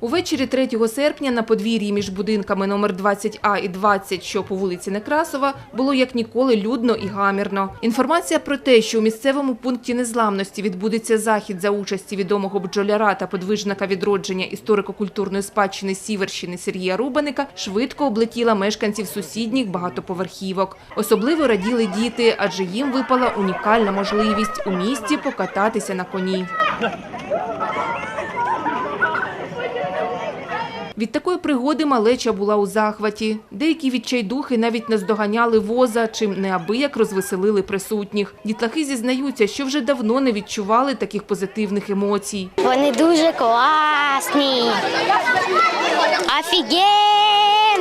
Увечері 3 серпня на подвір'ї між будинками номер 20А і 20, що по вулиці Некрасова, було як ніколи людно і гамірно. Інформація про те, що у місцевому пункті незламності відбудеться захід за участі відомого бджоляра та подвижника відродження історико-культурної спадщини Сіверщини Сергія Рубаника, швидко облетіла мешканців сусідніх багатоповерхівок. Особливо раділи діти, адже їм випала унікальна можливість у місті покататися на коні. Від такої пригоди малеча була у захваті. Деякі відчайдухи навіть наздоганяли воза, чим неабияк розвеселили присутніх. Дітлахи зізнаються, що вже давно не відчували таких позитивних емоцій. Вони дуже класні.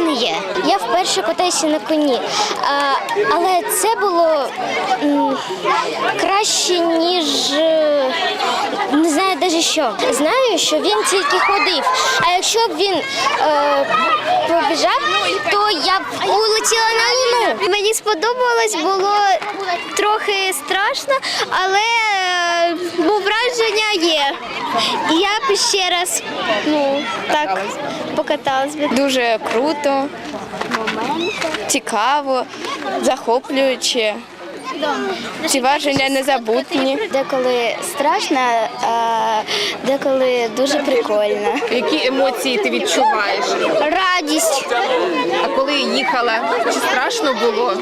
Офігенні. Я вперше катаюся на коні, але це було краще, ніж е, не знаю навіть що. Знаю, що він тільки ходив. А якщо б він е, побіжав, то я б улетіла на луну. Мені сподобалось, було трохи страшно, але І Я б ще раз ну, так покаталась би. Дуже круто, цікаво, захоплююче. Ці враження незабутні. Деколи страшно, а деколи дуже прикольно. Які емоції ти відчуваєш? Радість. А коли їхала, чи страшно було?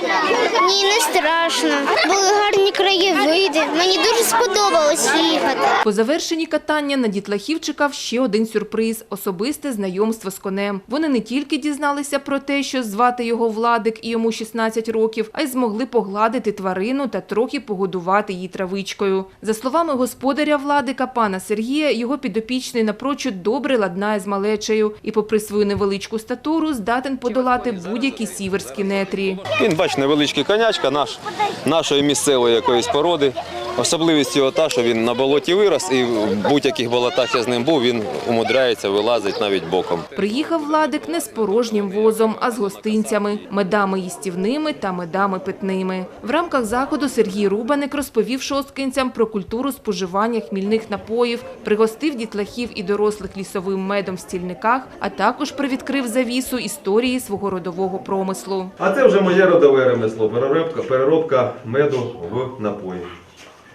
Ні, не страшно. Були гарні краєвиди. Мені дуже сподобалось їхати. По завершенні катання на дітлахів чекав ще один сюрприз – особисте знайомство з конем. Вони не тільки дізналися про те, що звати його Владик і йому 16 років, а й змогли погладити тварину та трохи погодувати її травичкою. За словами господаря Владика, пана Сергія, його підопічний напрочуд добре ладнає з малечею і, попри свою невеличку статуру, здатен подолати будь-які сіверські нетрі. Він, бач, невеличкий конячка наш, нашої місцевої якоїсь породи. Особливість його та, що він на болоті вирос, і в будь-яких болотах я з ним був, він умудряється вилазить навіть боком. Приїхав Владик не з порожнім возом, а з гостинцями, медами їстівними та медами питними. В рамках заходу Сергій Рубаник розповів шосткинцям про культуру споживання хмільних напоїв, пригостив дітлахів і дорослих лісовим медом в стільниках, а також привідкрив завісу історії свого родового промислу. А це вже моє родове ремесло, переробка, переробка меду в напої.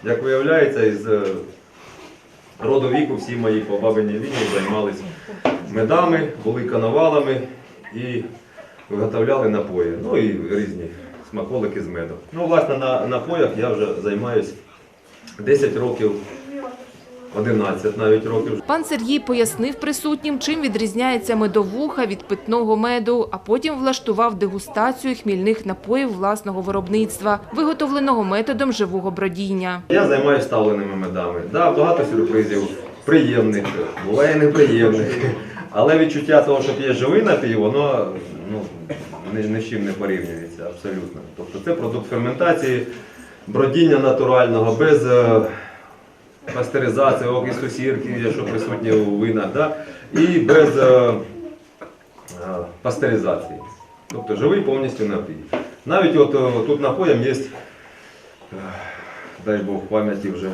Як виявляється, із е, роду віку всі мої по бабиній лінії займалися медами, були канавалами і виготовляли напої. Ну і різні смаколики з меду. Ну, власне, на напоях я вже займаюся 10 років, 11 навіть років. Пан Сергій пояснив присутнім, чим відрізняється медовуха від питного меду, а потім влаштував дегустацію хмільних напоїв власного виробництва, виготовленого методом живого бродіння. Я займаюся ставленими медами. Да, багато сюрпризів приємних, буває неприємних. Але відчуття того, що п'є живий напій, воно ну, ні, ні з чим не порівнюється абсолютно. Тобто це продукт ферментації, бродіння натурального, без е, пастеризації, окису сірки, що присутні у винах, да? і без е, е, пастеризації. Тобто живий повністю напій. Навіть от, е, тут напоєм є дай Бог пам'яті вже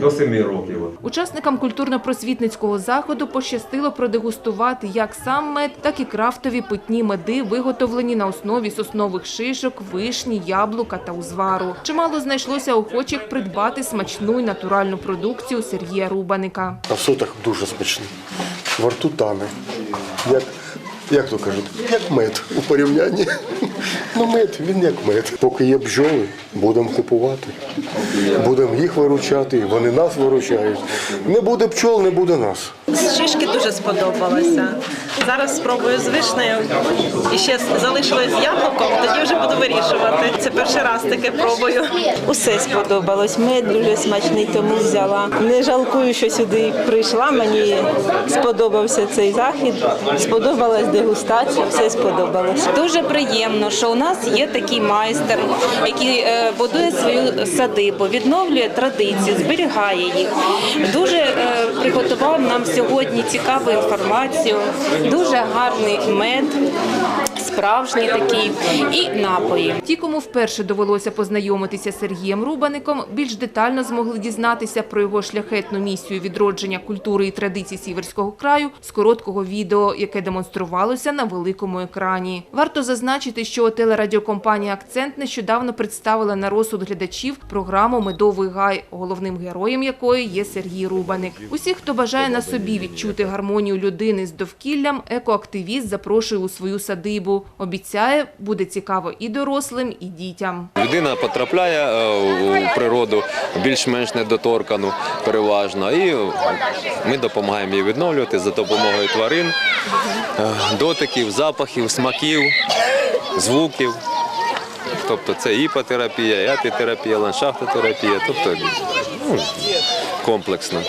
до 7 років. Учасникам культурно-просвітницького заходу пощастило продегустувати як сам мед, так і крафтові питні меди, виготовлені на основі соснових шишок, вишні, яблука та узвару. Чимало знайшлося охочих придбати смачну й натуральну продукцію Сергія Рубаника. А в сотах дуже смачний. Во рту тане. Як, як то кажуть, як мед у порівнянні. Ну, мед, він як мед. Поки є бджоли, будемо купувати. Будемо їх виручати, вони нас виручають. Не буде пчол, не буде нас. Шишки дуже сподобалося. Зараз спробую з вишнею. І ще залишилось з яблуком, тоді вже буду вирішувати. Це перший раз таке пробую. Усе сподобалось. Мед дуже смачний, тому взяла. Не жалкую, що сюди прийшла. Мені сподобався цей захід, сподобалась дегустація, все сподобалось. Дуже приємно, що у нас є такий майстер, який е, будує свою садибу, відновлює традиції, зберігає їх. Дуже е, приготував нам сьогодні цікаву інформацію, дуже гарний мед з справжні такі, і напої. Ті, кому вперше довелося познайомитися з Сергієм Рубаником, більш детально змогли дізнатися про його шляхетну місію відродження культури і традицій Сіверського краю з короткого відео, яке демонструвалося на великому екрані. Варто зазначити, що телерадіокомпанія Акцент нещодавно представила на розсуд глядачів програму Медовий гай, головним героєм якої є Сергій Рубаник. Усіх, хто бажає на собі відчути гармонію людини з довкіллям, екоактивіст запрошує у свою садибу. Обіцяє, буде цікаво і дорослим, і дітям. Людина потрапляє е, у природу більш-менш недоторкану переважно, і ми допомагаємо їй відновлювати за допомогою тварин, е, дотиків, запахів, смаків, звуків. Тобто це іпотерапія, і апітерапія, ландшафтотерапія, тобто ну, комплексно.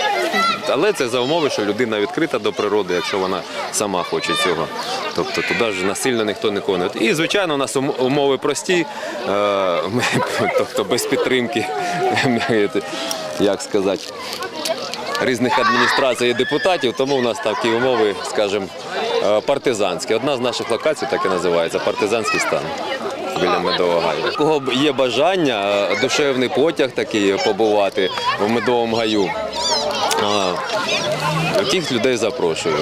Але це за умови, що людина відкрита до природи, якщо вона сама хоче цього. Тобто туди ж насильно ніхто не конує. І, звичайно, у нас умови прості, е, тобто без підтримки, як сказати, різних адміністрацій і депутатів, тому у нас такі умови, скажімо, е, партизанські. Одна з наших локацій так і називається партизанський стан. Біля медового гаю. У Кого є бажання, е, душевний потяг такий побувати в медовому гаю. Тих людей запрошую.